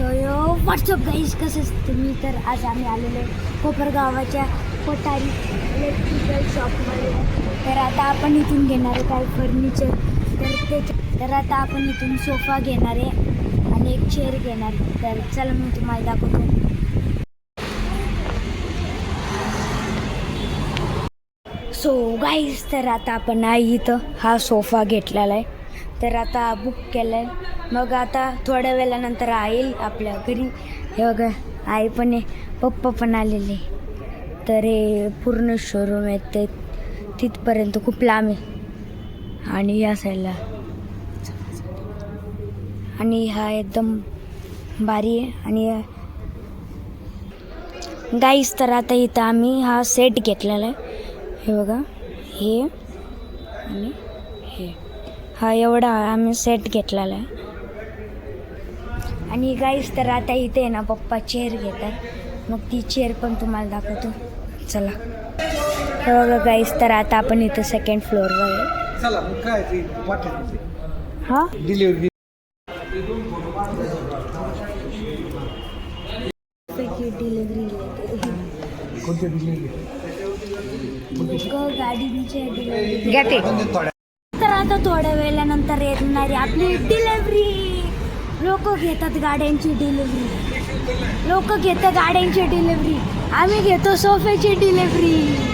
So यो WhatsApp guys कसं तुम्ही? तर आज आम्ही आलेलो आहे कोपरगावाच्या कोठारी इलेक्ट्रिकल शॉपमध्ये तर आता आपण इथून घेणार आहे काही फर्निचर तर ते तर आता आपण इथून सोफा घेणार आहे आणि एक चेअर घेणार आहे. तर चला मी तुम्हाला दाखवतो. सो गाईज तर आता आपण आहे इथं. हा सोफा घेतलेला आहे. तर आता बुक केलं आहे मग आता थोड्या वेळानंतर आईल आपल्या घरी. हे बघा आई पण आहे पप्पा पण आलेले तर हे पूर्ण शोरूम आहे ते तिथपर्यंत खूप लांब आहे. आणि या साईडला आणि हा एकदम भारी आहे. आणि गाईस तर आता इथं आम्ही हा सेट घेतलेला आहे. हे बघा हे आणि हे. हा एवढा आम्ही सेट घेतलेला आहे. आणि गाईस तर आता इथे आहे ना पप्पा चेअर घेतात. मग ती चेअर पण तुम्हाला दाखवतो. चला. हे बघा गाईस तर आता आपण इथं सेकंड फ्लोअरवर आहे. चला मग काय ते पाठवते हा? डिलिव्हरी डिलिव्हरी कोणते आता थोड्या वेळानंतर येणारी आपली डिलेवरी लोक घेतात गाड्यांची डिलेवरी लोक घेतात गाड्यांची डिलेवरी आम्ही घेतो सोफ्याची डिलेवरी